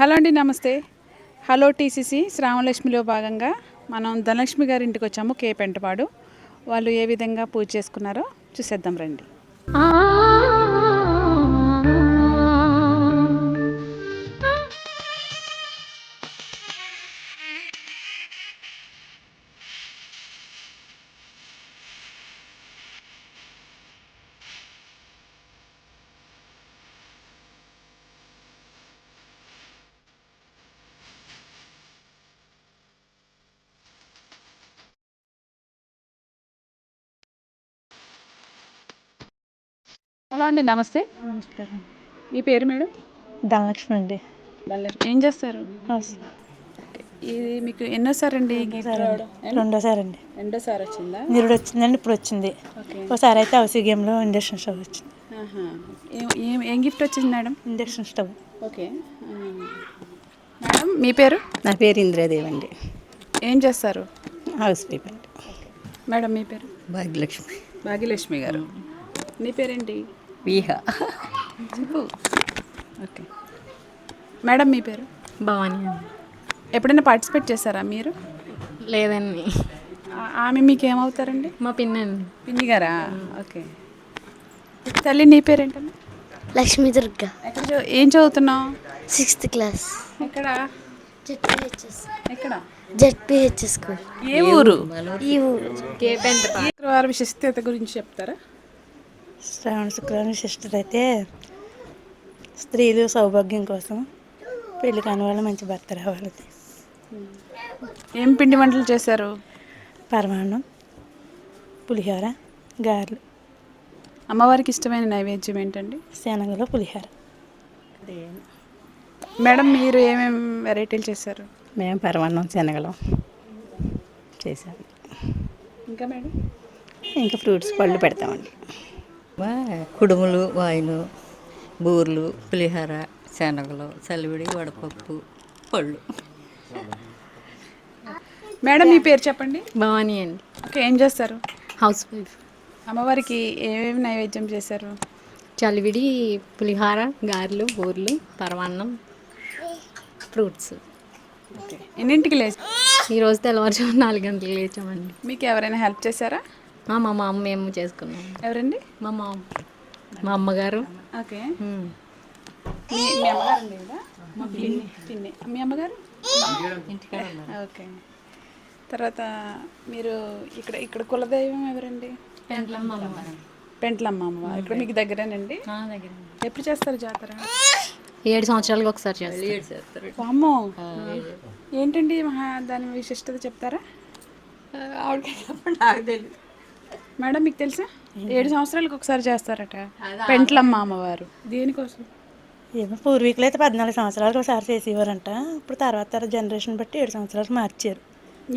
Hello అండి నమస్తే. Hello TCC శ్రావణలక్ష్మిలో భాగంగా మనం ధనలక్ష్మి గారి ఇంటికి వచ్చాము కే పెంటపాడు. వాళ్ళు ఏ విధంగా పూజ చేసుకున్నారో చూసేద్దాం రండి. అండి నమస్తే. నమస్కారం. మీ పేరు మేడం? ధనలక్ష్మి అండి. ఏం చేస్తారు? ఇది మీకు ఎన్నోసారి అండి రెండోసారి అండి. రెండోసారి వచ్చిందా నిరుడు వచ్చిందండి ఇప్పుడు వచ్చింది ఓకే. ఒకసారి అయితే అవసీ గేమ్లో ఇండక్షన్ స్టవ్ వచ్చింది. ఏం- ఏం గిఫ్ట్ వచ్చింది madam? Induction stove. Okay. Madam మీ పేరు? నా పేరు ఇంద్రాదేవి అండి. ఏం చేస్తారు? హౌస్ వైఫ్ అండి. మేడం మీ పేరు? భాగ్యలక్ష్మి. భాగ్యలక్ష్మి గారు. నీ పేరేంటి? వీహ. చెప్పు. ఓకే. మేడం మీ పేరు? భవానీ అండి. ఎప్పుడైనా పార్టిసిపేట్ చేశారా మీరు? లేదండి. ఆ- ఆమె మీకు ఏమవుతారండి మా పిన్నండి. పిన్ని గారా ఓకే. తల్లి నీ పేరేంటమ్మా? లక్ష్మీ దుర్గ ఎక్కడ చదువు- ఏం చదువుతున్నావు? Sixth class. ఎక్కడ? జెడ్పిహెచ్ఎస్. ఎక్కడ? ZPHS school. ఏ ఊరు? ఈ ఊరు. శుక్రవార విశిష్టత గురించి చెప్తారా? శ్రావణ శుక్రవారం సిస్టర్ అయితే స్త్రీలు సౌభాగ్యం కోసం పెళ్ళి కాని వాళ్ళు మంచి భర్త రావాలి. ఏం పిండి వంటలు చేశారు? పరమాన్నం పులిహోర గారెలు. అమ్మవారికి ఇష్టమైన నైవేద్యం ఏంటండి? శనగలు పులిహోర. మేడం మీరు ఏమేమి వెరైటీలు చేశారు? మేము పరమాన్నం శనగలం చేసాము ఇంకా మేడం? ఇంకా ఫ్రూట్స్ పళ్ళు పెడతామండి. కుడుములు వాయిలు బూర్లు పులిహోర శనగలు చలివిడి వడపప్పు పళ్ళు. మేడం మీ పేరు చెప్పండి. భవానీ అండి. ఓకే ఏం చేస్తారు? House wife. అమ్మవారికి ఏమేమి నైవేద్యం చేశారు? చలివిడి పులిహార గారెలు బూర్లు పరమాన్నం ఫ్రూట్స్. ఓకే. ఎన్నింటికి లేచి ఈరోజు తెల్లవారుజాము నాలుగు గంటలకు లేచామండి. మీకు ఎవరైనా హెల్ప్ చేశారా? మా మామ మేము చేసుకున్నాం. ఎవరండి? మా మామ. మా అమ్మగారు. ఓకే. మీ మీ అమ్మగారు లేదా పిన్ని పిన్ని. మీ అమ్మగారు? ఓకే. తర్వాత మీరు ఇక్కడ ఇక్కడ కులదైవం ఎవరండి? పెంట్లమ్మ. పెంట్లమ్మ అమ్మవారు ఇక్కడ మీకు దగ్గరేనండి? ఎప్పుడు చేస్తారు జాతర? ఏడు సంవత్సరాలకు ఒకసారి చేస్తాం అమ్మో ఏంటండి మహా దాని విశిష్టత చెప్తారా? మేడం మీకు తెలుసా? ఏడు సంవత్సరాలకు ఒకసారి చేస్తారట. పెంట్లమ్మ అమ్మవారు. దేనికోసం? ఏమో పూర్వీకులు అయితే పద్నాలుగు సంవత్సరాలకు ఒకసారి చేసేవారంట. ఇప్పుడు తర్వాత తర్వాత జనరేషన్ బట్టి ఏడు సంవత్సరాలకు మార్చారు.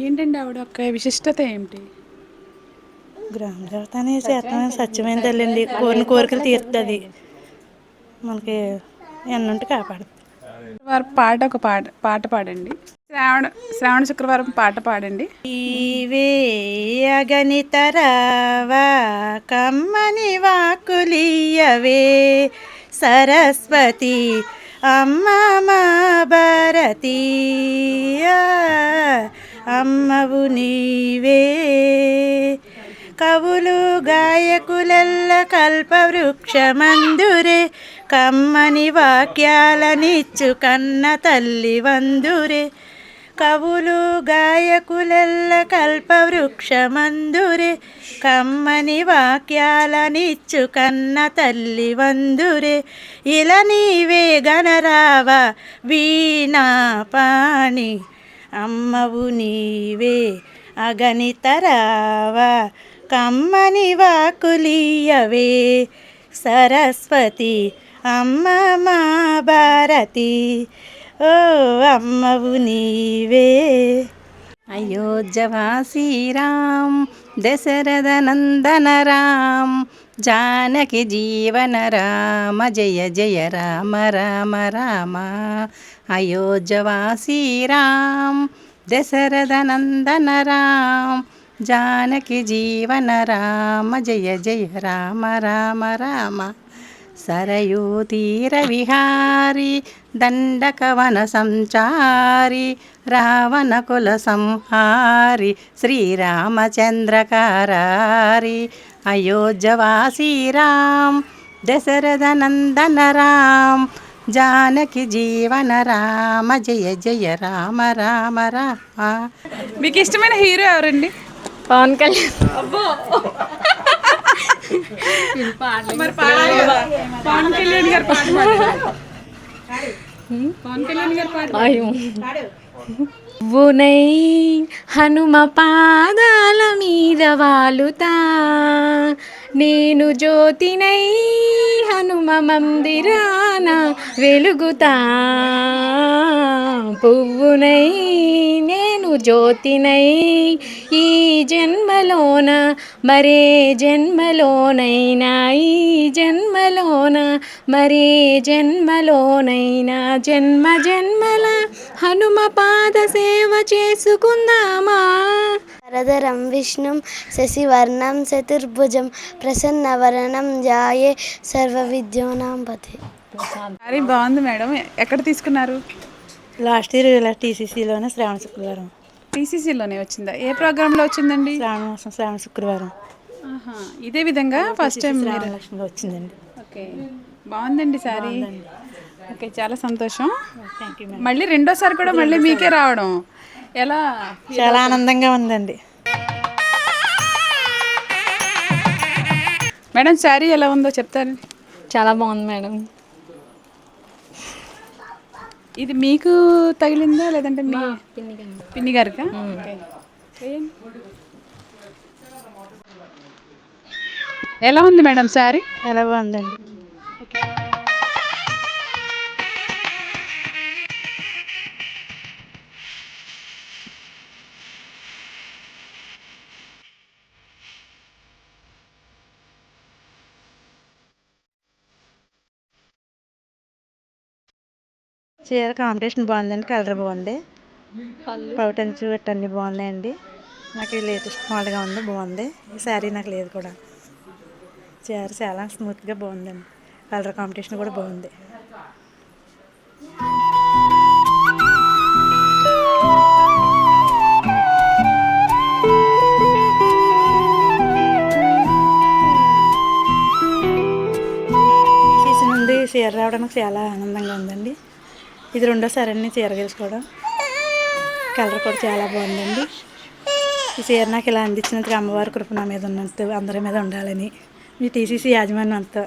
ఏంటండి ఆవిడ? యొక్క విశిష్టత ఏమిటి? గ్రామ దేవత అని శాతం సత్యమైన తల్లిండి కోరిన కోరికలు తీరుతుంది. మనకి ఎన్నుంటే కాపాడుతుంది. వారు పాట ఒక పాట పాట పాడండి. శ్రావణ శ్రావణ శుక్రవారం పాట పాడండి. ఈవే అగణితరావా కమ్మని వాకులియవే సరస్వతి అమ్మ మా భారతి. అమ్మవు నీవే. కవులు గాయకులెల్ల కల్పవృక్షమందురే కమ్మని వాక్యాలనిచ్చు కన్న తల్లి వందురే. కవులు గాయకులెల్ల కల్పవృక్షమందురే కమ్మని వాక్యాలనిచ్చు కన్న తల్లి వందురే. ఇలా నీవే గణరావ వీణా పాణి అమ్మవు నీవే అగణితరావా. కమ్మని వాకులీయవే సరస్వతి అమ్మ మా భారతి ఓ అమ్మవు నీవే. అయోధ్యవాసీ రామ్ దశరథ నందన రామ్ జానకి జీవన రామ జయ జయ రామ రామ రామ. అయోధ్యవాసీ రామ్ దశరథ నందన రామ్ జానకి జీవన రామ జయ జయ రామ రామ రామ. సరయూ తీర విహారి దండకవన సంచారి రావణ కుల సంహారి శ్రీరామచంద్రకారారి అయోధ్యవాసీ రామ్ దశరథ నందన రామ్ జానకి జీవన రామ జయ జయ రామ రామ రామ. మీకు ఇష్టమైన హీరో ఎవరండి? పవన్ కళ్యాణ్. మరి పాడాలి కదా. పవన్ కళ్యాణ్ గారు పాట పాడాలి. పవన్ కళ్యాణ్ గారు పాట అయ్యో. బునై హనుమ పాదాల మీద వాలుతా. నేను జ్యోతినై హనుమ మందిరాన వెలుగుతా. పువ్వునై నేను జ్యోతినై ఈ జన్మలోన మరే జన్మలోనైనా ఈ జన్మలోన మరే జన్మలోనైనా జన్మ జన్మల హనుమ పాద సేవ చేసుకుందామా? వరదరం విష్ణుం శశివర్ణం చతుర్భుజం ప్రసన్నవరణం జాయే సర్వ విద్యోనాం పతే బాగుంది మేడం. ఎక్కడ తీసుకున్నారు? లాస్ట్ ఇయర్ ఇలా టీసీసీలోనే శ్రావణ శుక్రవారం. టీసీసీలోనే వచ్చిందా? ఏ ప్రోగ్రాంలో వచ్చిందండి? శ్రావణ మాసం శ్రావణ శుక్రవారం. ఆహా. ఇదే విధంగా ఫస్ట్ టైం మీరు శ్రావణలక్ష్మిలో వచ్చిందండి. ఓకే బాగుందండి సారీ. ఓకే చాలా సంతోషం. థ్యాంక్ యూ మళ్ళీ రెండోసారి కూడా మళ్ళీ మీకే రావడం. ఎలా చాలా ఆనందంగా ఉందండి. మేడం శారీ ఎలా ఉందో చెప్తారు. చాలా బాగుంది మేడం. ఇది మీకు తగిలిందా లేదంటే మీ పిన్ని గారికా. ఎలా ఉంది మేడం శారీ? చాలా బాగుందండి చీర కాంపిటీషన్ బాగుందండి కలర్ బాగుంది. పౌటన్స్ అన్నీ బాగున్నాయండి. నాకు లేటెస్ట్ మోడల్గా ఉంది బాగుంది. ఈ శారీ నాకు లేదు కూడా. చీర చాలా స్మూత్గా బాగుందండి. కలర్ కాంపిటీషన్ కూడా బాగుంది. సీజన్ చీర రావడానికి చాలా ఆనందంగా ఉందండి. ఇది రెండోసారి అండి చీర గెలుచుకోవడం కలర్ కూడా చాలా బాగుందండి. ఈ చీర నాకు ఇలా అందించినందుకు అమ్మవారి కృప నా మీద ఉన్నంత అందరి మీద ఉండాలని. మీ టీసీసీ యాజమాన్యం అంతా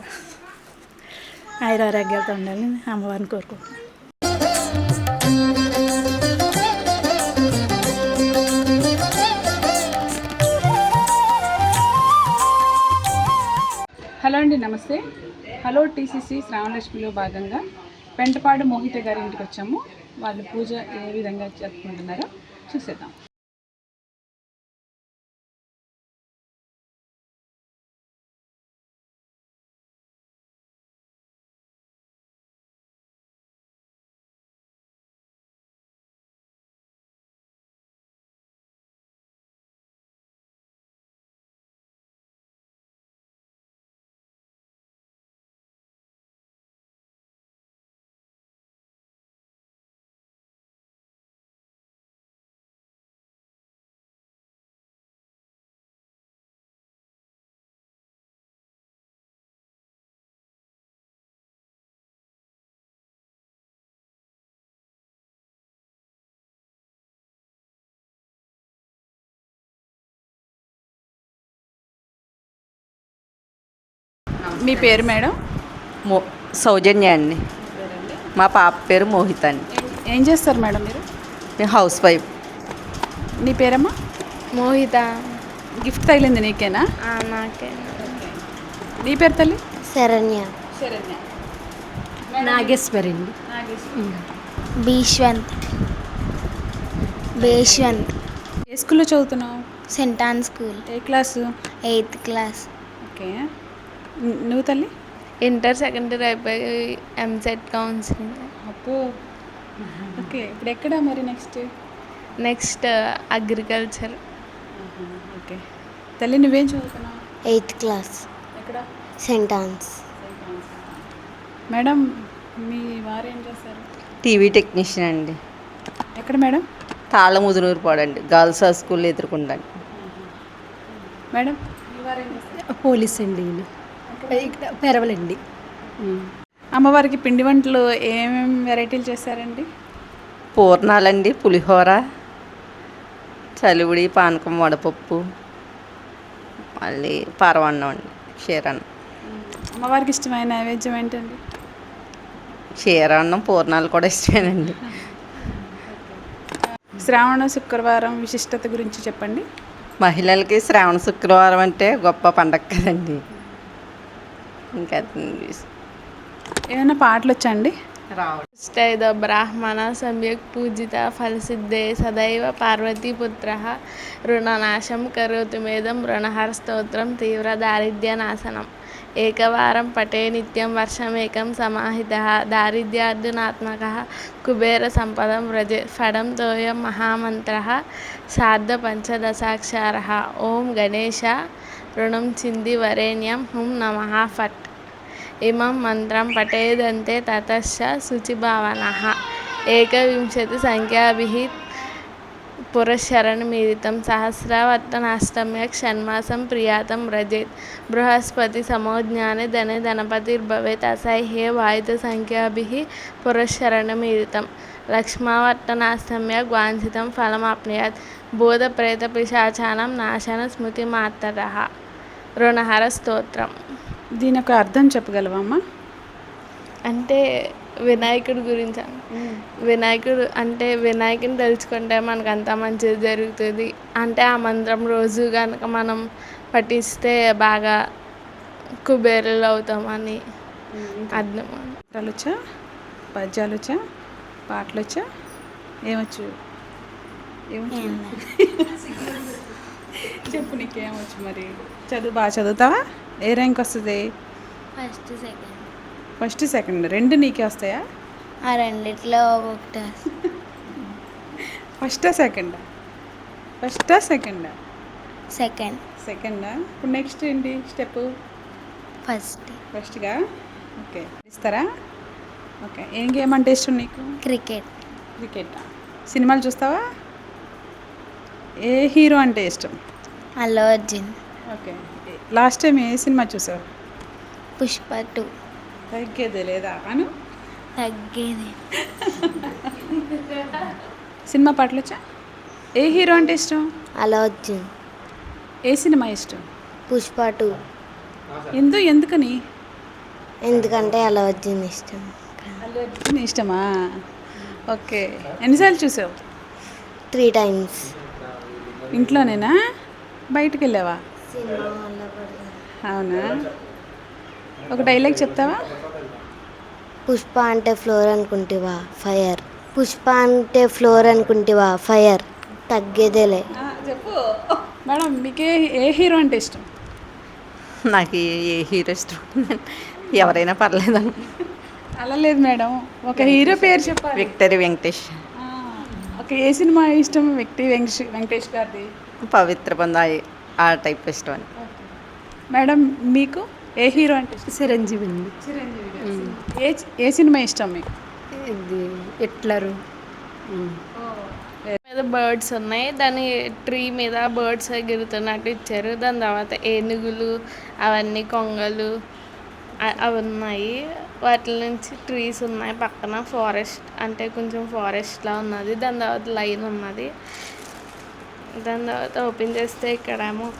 ఆయురారోగ్యాలతో ఉండాలని అమ్మవారిని కోరుకుంటున్నాను. హలో అండి నమస్తే. హలో టీసీసీ శ్రావణలక్ష్మిలో భాగంగా పెంటపాడు మోహిత గారి ఇంటికి వచ్చాము. వాళ్ళు పూజ ఏ విధంగా జరుపుకుంటున్నారో చూసేద్దాం. మీ పేరు మేడం? మో సౌజన్య అండి. మా పాప పేరు మోహిత అండి. ఏం చేస్తారు మేడం మీరు? మేము హౌస్ వైఫ్. నీ పేరమ్మా? మోహిత. గిఫ్ట్ తగిలింది నీకేనా? నాకే. నీ పేరు తల్లి? శరణ్య. శరణ్య. నాగేశ్వరి. బీశ్వంత్ బేశ్వంత్ ఏ స్కూల్లో చదువుతున్నావు? Saint Ann school. ఏ క్లాసు? Eighth class. ఓకే. నువ్వు తల్లి? ఇంటర్ సెకండ్ ఇయర్ అయిపోయి ఎంసెట్ కౌన్సిలింగ్. అప్పు ఓకే ఇప్పుడు ఎక్కడ మరి నెక్స్ట్ నెక్స్ట్ అగ్రికల్చర్. ఓకే. తల్లి నువ్వేం చదువుతున్నావు? Eighth class. ఎక్కడ? సెంటాన్స్ మేడం మీ వారు ఏం చేస్తారు? టీవీ టెక్నీషియన్ అండి. ఎక్కడ మేడం? తాళ్ళ ముదునూరు పాడండి గర్ల్స్ హై స్కూల్ ఎదుర్కొండండి. మేడం మీ వారు ఏం చేస్తారు? పోలీస్ అండి పెరవలండి అమ్మవారికి పిండి వంటలు ఏమేమి వెరైటీలు చేస్తారండి పూర్ణాలండి పులిహోర చలివిడి పానకం వడపప్పు మళ్ళీ పరవన్నం అండి క్షీరన్నం. అమ్మవారికి ఇష్టమైన నైవేద్యం ఏంటండి? క్షీరాన్నం పూర్ణాలు కూడా ఇష్టమేనండి. శ్రావణ శుక్రవారం విశిష్టత గురించి చెప్పండి. మహిళలకి శ్రావణ శుక్రవారం అంటే గొప్ప పండగ కదండి. ఇంకా ఏమైనా పాటలు వచ్చండి రావడం. ఇష్టైద బ్రాహ్మణ సమ్యక్ పూజిత ఫలసిద్ధే సదైవ పార్వతీపుత్ర రుణనాశం కరోతు మేదం రుణహర స్తోత్రం తీవ్ర దారిద్ర్యనాశనం ఏకవారం పటే నిత్యం వర్షమేకం సమాహిత దారిద్ర్యార్జునాత్మక కుబేర సంపదం వ్రజే ఫడం తోయం మహామంత్ర సార్ధ పంచదశాక్షర. ఓం గణేశ రుణం చింది వరేణ్యం హుం నమః. ఫట్ ఇమం మంత్రం పఠేదంతే తతశ్చ శుచిభావనः. ఏకవింశతి సంఖ్యాభిः పురశరణమిదితం సహస్రవర్తనాష్టమ్యక్ షణ్మాసం ప్రియాతం వ్రజేత్. బృహస్పతి సమోజ్ఞానే ధనే ధనపతిర్భవేత్ అసహ్యే వాయుత సంఖ్యాభిः పురశరణమిదితం లక్ష్మావర్తనాష్టమ్యక్ గ్వాంఛితం ఫలమాప్నుయాత్. భూతప్రేతపిశాచానం నాశన స్మృతిమాత్తరः. రుణహర స్తోత్రం. దీని యొక్క అర్థం చెప్పగలవమ్మా? అంటే వినాయకుడి గురించి. వినాయకుడు అంటే వినాయకుని తలుచుకుంటే మనకు అంతా మంచిది జరుగుతుంది. అంటే ఆ మంత్రం రోజు కనుక మనం పఠిస్తే బాగా కుబేరులు అవుతామని అర్థం. పాటలు వచ్చా పద్యాలు వచ్చా పాటలు వచ్చా ఏమొచ్చు? ఏమొచ్చు చెప్పు నీకేమొచ్చు మరి? చదువు బాగా చదువుతావా? ఏ ర్యాంక్ వస్తుంది? First second. First second. రెండు నీకే వస్తాయా? ఆ రెండిట్లో ఒక్కొక్కటి ఫస్టా సెకండా? ఫస్టా సెకండా? సెకండ్. సెకండా? ఇప్పుడు నెక్స్ట్ ఏంటి స్టెప్ ఫస్ట్. ఫస్ట్గా? ఓకే. ఇస్తారా? ఓకే. ఏం గేమ్ అంటే ఇష్టం నీకు? క్రికెట్. క్రికెట్? సినిమాలు చూస్తావా? ఏ హీరో అంటే ఇష్టం? Allu Arjun. Okay. Last time ఏ సినిమా చూసావు? పుష్ప టూ. తగ్గేదే లేదా? అను? తగ్గేది. సినిమా పాటలు వచ్చా ఏ హీరో అంటే ఇష్టం? అల్లు అర్జున్. ఏ సినిమా ఇష్టం? పుష్ప టూ. ఎందు ఎందుకని? ఎందుకంటే అల్లు అర్జున్ ఇష్టం. అల్లు అర్జున్ ఇష్టమా? ఓకే. ఎన్నిసార్లు చూసావు? Three times. ఇంట్లోనేనా? బయటికి వెళ్ళావా అవునా? ఒక డైలాగ్ చెప్తావా? పుష్ప అంటే ఫ్లోర్ అనుకుంటివా? ఫైర్. పుష్ప అంటే ఫ్లోర్ అనుకుంటివా? ఫైర్. తగ్గేదేలే. చెప్పు. మేడం మీకే ఏ హీరో అంటే ఇష్టం? నాకు ఏ- ఏ హీరో ఇష్టం? ఎవరైనా పర్లేదని అలా లేదు మేడం. ఒక హీరో పేరు చెప్పాలి. విక్టరీ వెంకటేష్. ఆ, ఒక ఏ సినిమా ఇష్టం? వ్యక్తి వెంకటేష్ వెంకటేష్ గారిది. పవిత్ర బంధ ఆ టైప్ ఇష్టం అని. మేడం మీకు ఏ హీరో అంటే చిరంజీవి అండి చిరంజీవి ఏ ఏ సినిమా ఇష్టం మీకు? ఇది ఎట్లరు మీద బర్డ్స్ ఉన్నాయి. దాని ట్రీ మీద బర్డ్స్ ఎగురుతున్నట్టు ఇచ్చారు. దాని తర్వాత ఏనుగులు అవన్నీ కొంగలు అవి ఉన్నాయి. వాటి నుంచి ట్రీస్ ఉన్నాయి. పక్కన ఫారెస్ట్ అంటే కొంచెం ఫారెస్ట్లా ఉన్నది. దాని తర్వాత లైన్ ఉన్నది. దాని తర్వాత ఓపెన్ చేస్తే ఇక్కడేమో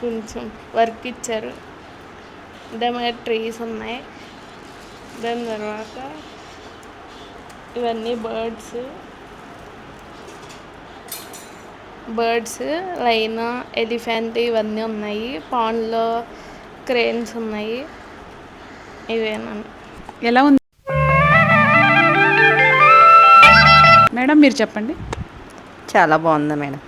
కొంచెం వర్క్ ఇచ్చారు. దాని మీద ట్రీస్ ఉన్నాయి. దాని తర్వాత ఇవన్నీ బర్డ్స్. బర్డ్స్ లైన్ ఎలిఫెంట్ ఇవన్నీ ఉన్నాయి. పాండ్లో క్రేన్స్ ఉన్నాయి. ఇవేనండి ఎలా ఉంది? మేడం మీరు చెప్పండి. చాలా బాగుంది మేడం.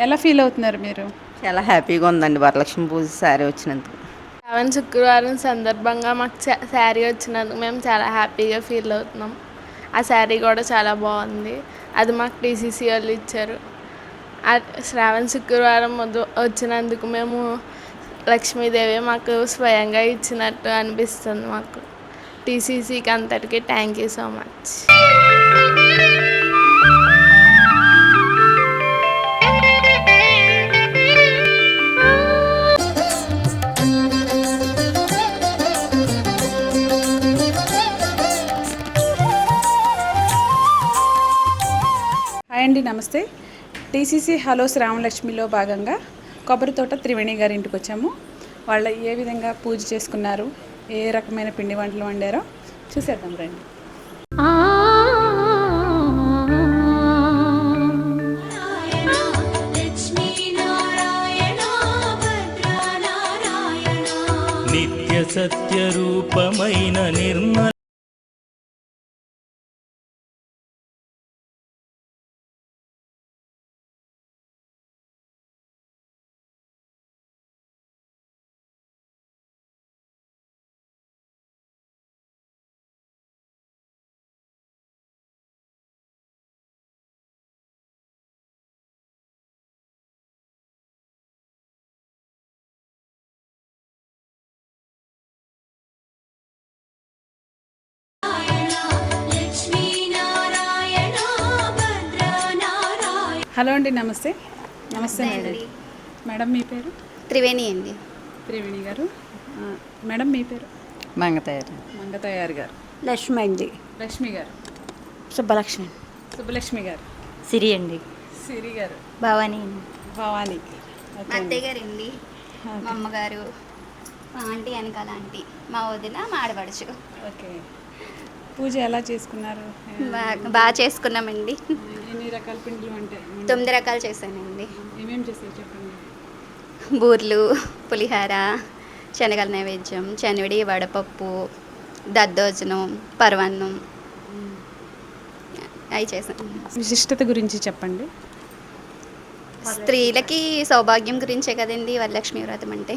ఎలా ఫీల్ అవుతున్నారు మీరు? చాలా హ్యాపీగా ఉందండి. వరలక్ష్మి పూజ శారీ వచ్చినందుకు. శ్రావణ శుక్రవారం సందర్భంగా మాకు చా- శారీ వచ్చినందుకు మేము చాలా హ్యాపీగా ఫీల్ అవుతున్నాం. ఆ శారీ కూడా చాలా బాగుంది. అది మాకు టీసీసీ వాళ్ళు ఇచ్చారు. ఆ శ్రావణ శుక్రవారం వచ్చినందుకు మేము లక్ష్మీదేవి మాకు స్వయంగా ఇచ్చినట్టు అనిపిస్తుంది మాకు. టీసీసీకి అంతటికి thank you so much hi అండి నమస్తే. టీసీసీ హలో శ్రావణలక్ష్మిలో భాగంగా కొబ్బరి తోట త్రివేణి గారి ఇంటికి వచ్చాము. వాళ్ళ ఏ విధంగా పూజ చేసుకున్నారు ఏ రకమైన పిండి వంటలు వండారో చూసేద్దాం రండి. నిత్య సత్యరూపమైన నిర్మల హలో అండి నమస్తే. నమస్తే మేడం. మేడం మీ పేరు? త్రివేణి అండి. త్రివేణి గారు. మేడం మీ పేరు? మంగతయారు మంగతయ్యారు గారు. లక్ష్మి అండి. లక్ష్మి గారు. సుబ్బలక్ష్మి. సుబ్బలక్ష్మి గారు. సిరి అండి. సిరి గారు. భవానీ అండి. భవానీ. అత్తయ్య గారండి మా అమ్మగారు. మా ఆంటీ వెనకాల ఆంటీ. మా వదిన మా ఆడపడుచు. ఓకే. పూజ ఎలా చేసుకున్నారు? బాగా బాగా చేసుకున్నామండి. ఎన్ని రకాల పిండిలు అంటే? తొమ్మిది రకాలు చేశానండి. ఏమేమి చేసారు చెప్పండి? బూర్లు పులిహార శనగల నైవేద్యం శనివిడి వడపప్పు దద్దోజనం పరవన్నం. అవి చేశాను విశిష్టత గురించి చెప్పండి. స్త్రీలకి సౌభాగ్యం గురించే కదండి వరలక్ష్మి వ్రతం అంటే.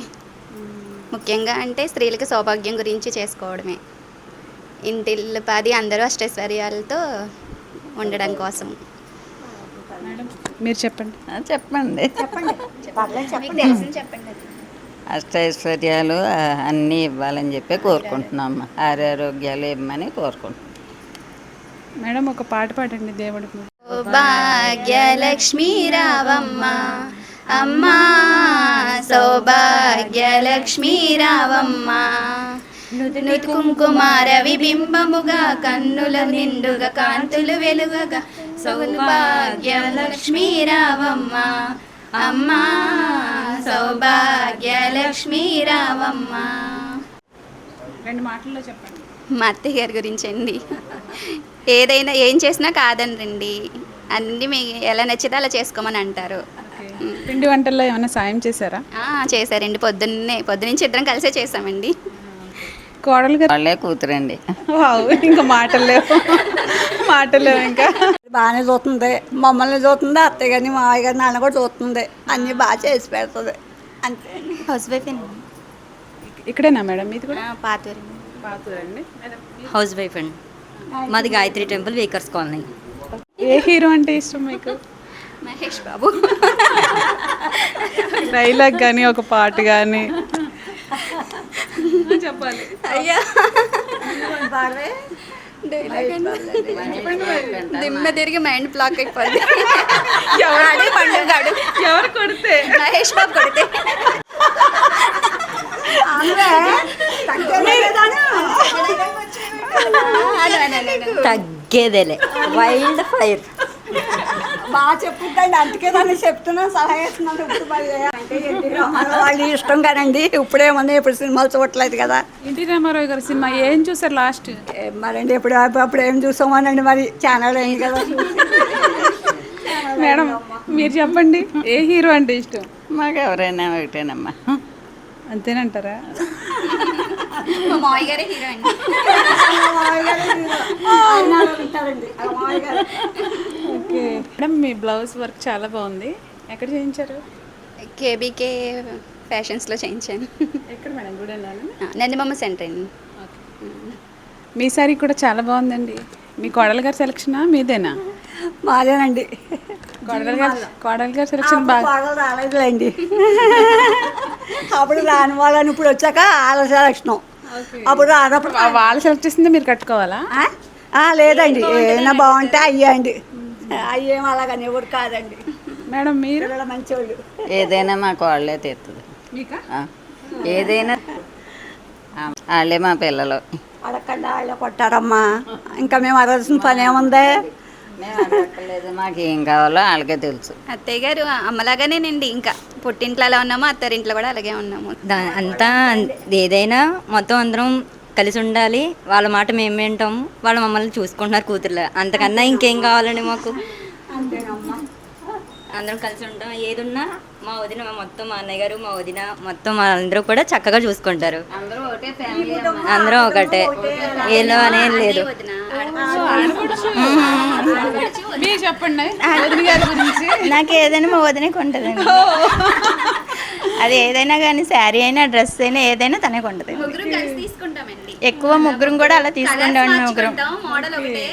ముఖ్యంగా అంటే స్త్రీలకి సౌభాగ్యం గురించి చేసుకోవడమే. ఇంటిల్లు పాది అందరూ అష్టైశ్వర్యాలతో ఉండడం కోసం. మేడం మీరు చెప్పండి. చెప్పండి. తెలిసింది చెప్పండి. అష్టైశ్వర్యాలు అన్నీ ఇవ్వాలని చెప్పి కోరుకుంటున్నాము ఆరోగ్యాలు ఇవ్వమని కోరుకుంటున్నాం. మేడం ఒక పాట పాడండి దేవుడికి ఓ భాగ్యలక్ష్మి రావమ్మ అమ్మా సౌభాగ్యలక్ష్మి రావమ్మ. నుదుటి కుంకుమార విబింబముగా కన్నుల నిండుగా కాంతులు వెలుగగా సౌభాగ్యం లక్ష్మీ రావమ్మ అమ్మా సౌభాగ్యలక్ష్మి రావమ్మ రెండు మాటల్లో చెప్పండి. మా అత్తయ్య గారి గురించి అండి ఏదైనా ఏం చేసినా కాదనరండి. అన్నీ మీ ఎలా నచ్చితే అలా చేసుకోమని అంటారు. పిండి వంటల్లో ఏమైనా సాయం చేశారా? చేశారండి. పొద్దున్నే పొద్దునుంచి ఇద్దరం కలిసే చేసామండి. కోడలు గారు? వాళ్ళే కూతురండి. వావ్, ఇంకా మాటలు లేవు. మాటలు లేవు ఇంకా. బాగానే చూస్తుంది. మమ్మల్ని చూస్తుంది అత్తయ్య గారిని మావయ్య గారిని నాన్న కూడా చూస్తుంది. అన్నీ బాగా చేసి పెడుతుంది. అంతే. హౌస్ వైఫ్ ఇక్కడేనా మేడం? మీది కూడా? పాతూరి పాతూరండి హౌస్ వైఫ్ అండి. మాది గాయత్రి టెంపుల్ వేకర్స్ కాలనీ. ఏ హీరో అంటే ఇష్టం మీకు? మహేష్ బాబు. డైలాగ్ కానీ ఒక పాట కానీ చెప్పాలి. అయ్యా. దిమ్మ తిరిగి మైండ్ బ్లాక్ అయిపోయింది. ఎవరు పండుగాడు. ఎవరు కొడితే? మహేష్ బాబు కొడితే. తగ్గేదేలే. వైల్డ్ ఫైర్ బాగా చెప్పుద్దండి అందుకే దాన్ని చెప్తున్నాను సలహా ఇస్తున్నాను ఇప్పుడు మరి వాళ్ళు ఇష్టం కదండి. ఇప్పుడేమన్నా ఇప్పుడు సినిమాలు చూడట్లేదు కదా. ఎన్టీ రామారావు గారి సినిమా? ఏం చూసారు లాస్ట్? ఏ మరండి ఇప్పుడు అప్పుడు ఏం చూసామోనండి మరి. ఛానల్ అయింది కదా? మేడం మీరు చెప్పండి. ఏ హీరో అంటే ఇష్టం? మాకు ఎవరైనా ఒకటేనమ్మా. అంతేనంటారా? మా మామయ్య గారే హీరో అండి. ఓకే. మేడం మీ బ్లౌజ్ వర్క్ చాలా బాగుంది. ఎక్కడ చేయించారు? కేబీకే ఫ్యాషన్స్లో చేయించాను. ఎక్కడ మేడం? ఆ, నందిమమ్మ సెంటర్ అండి. మీ సారీ కూడా చాలా బాగుందండి. మీ కోడలు గారి సెలక్షనా? మీదేనా? మాదేనండి. కోడలు గారు కోడలు గారి సెలక్షన్ బాగా రాలేదులేండి. అప్పుడు రాని వాళ్ళని ఇప్పుడు వచ్చాక వాళ్ళ సెలక్షన్ అప్పుడు రానప్పుడు వాళ్ళు సెలెక్ట్ చేసిందే మీరు కట్టుకోవాలా? ఆ? ఆ, లేదండి. ఏమైనా బాగుంటే అయ్యండి అయ్యేం అలాగని ఎవరు కాదండి. మేడం మీరు? మంచివాళ్ళు ఏదైనా మాకు వాళ్ళే తెస్తుంది మీకా? ఏదైనా వాళ్ళే మా పిల్లలు. అడగండి వాళ్ళే కొట్టారమ్మా. ఇంకా మేము అడగాల్సిన పని ఏముంది? మేము మాకు ఏం కావాలో వాళ్ళకే తెలుసు. అత్తయ్య గారు అమ్మలాగానేనండి. ఇంకా పుట్టింట్లో ఎలా ఉన్నామో అత్తారింట్లో కూడా అలాగే ఉన్నాము. దా అంతా ఏదైనా మొత్తం అందరం కలిసి ఉండాలి. వాళ్ళ మాట మేము వింటాము వాళ్ళు మమ్మల్ని చూసుకుంటున్నారు కూతుర్లు. అంతకన్నా ఇంకేం కావాలండి మాకు? అందరం కలిసి ఉంటాం ఏదున్నా మా వదిన మా మొత్తం మా అన్నయ్య గారు మా వదిన మొత్తం అందరూ కూడా చక్కగా చూసుకుంటారు. అందరూ ఒకటే ఫ్యామిలీ అందరం ఒకటే. ఏలో అనేం లేదు. చెప్పండి. వదిన నాకు ఏదైనా మా వదినకి ఉంటుందండి. అది ఏదైనా కానీ శారీ అయినా డ్రెస్ అయినా ఏదైనా తనే కొంటది ముగ్గురు కలిసి తీసుకుంటామండి. ఎక్కువ ముగ్గురం కూడా అలా తీసుకుంటాం ముగ్గురం. మోడల్ ఒకటే.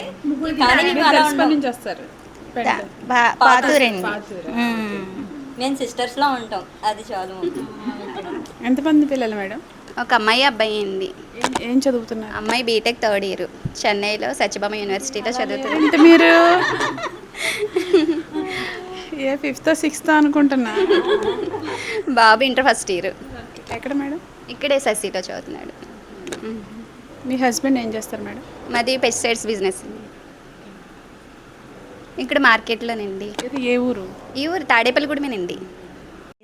పాతూరండి మేము. సిస్టర్స్లో ఉంటాం. అది చాలు. ఎంతమంది పిల్లలు మేడం? ఒక అమ్మాయి అబ్బాయి అండి. ఏం- చదువుతున్నారు? అమ్మాయి బీటెక్ థర్డ్ ఇయర్ చెన్నైలో సత్యభామ యూనివర్సిటీలో చదువుతుంది. అంటే మీరు? ఏ ఫిఫ్త్ సిక్స్త్ అనుకుంటున్నా? బాబు ఇంటర్ ఫస్ట్ ఇయర్ ఎక్కడ మేడం? ఇక్కడే ససిలో చదువుతున్నాడు. మీ హస్బెండ్ ఏం చేస్తారు మేడం? మాది పెస్టిసైడ్స్ బిజినెస్ ఇక్కడ మార్కెట్లోనండి. ఇది ఏ ఊరు? ఈ ఊరు తాడేపల్లిగూడమేనండి.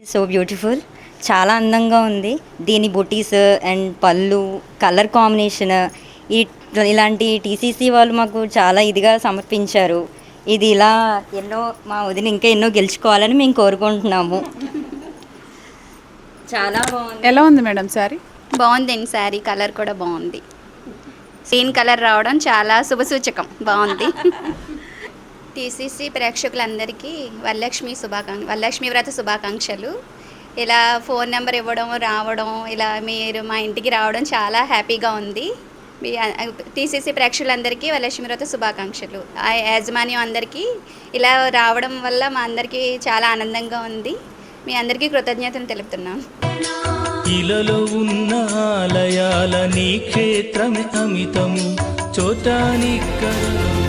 సో బ్యూటిఫుల్ చాలా అందంగా ఉంది. దీని బొటీస్ అండ్ పళ్ళు కలర్ కాంబినేషన్ ఈ ఇలాంటి టీసీసీ వాళ్ళు మాకు చాలా ఇదిగా సమర్పించారు. ఇది ఇలా ఎన్నో మా వదిన ఇంకా ఎన్నో గెలుచుకోవాలని మేము కోరుకుంటున్నాము. చాలా బాగుంది. ఎలా ఉంది మేడం సారీ బాగుందండి శారీ కలర్ కూడా బాగుంది. గ్రీన్ కలర్ రావడం చాలా శుభసూచకం. బాగుంది. టీసీసీ ప్రేక్షకులందరికీ వరలక్ష్మి శుభాకాంక్ష వరలక్ష్మి వ్రత శుభాకాంక్షలు. ఇలా ఫోన్ నెంబర్ ఇవ్వడం రావడం ఇలా మీరు మా ఇంటికి రావడం చాలా హ్యాపీగా ఉంది. మీ టీసీసీ ప్రేక్షకులందరికీ వరలక్ష్మి వ్రత శుభాకాంక్షలు. ఆ యాజమాన్యం అందరికీ ఇలా రావడం వల్ల మా అందరికీ చాలా ఆనందంగా ఉంది. మీ అందరికీ కృతజ్ఞతలు తెలుపుతున్నాం. ఇలలో ఉన్న ఆలయాల నీ క్షేత్రమే అమితము. చోటానిక్కర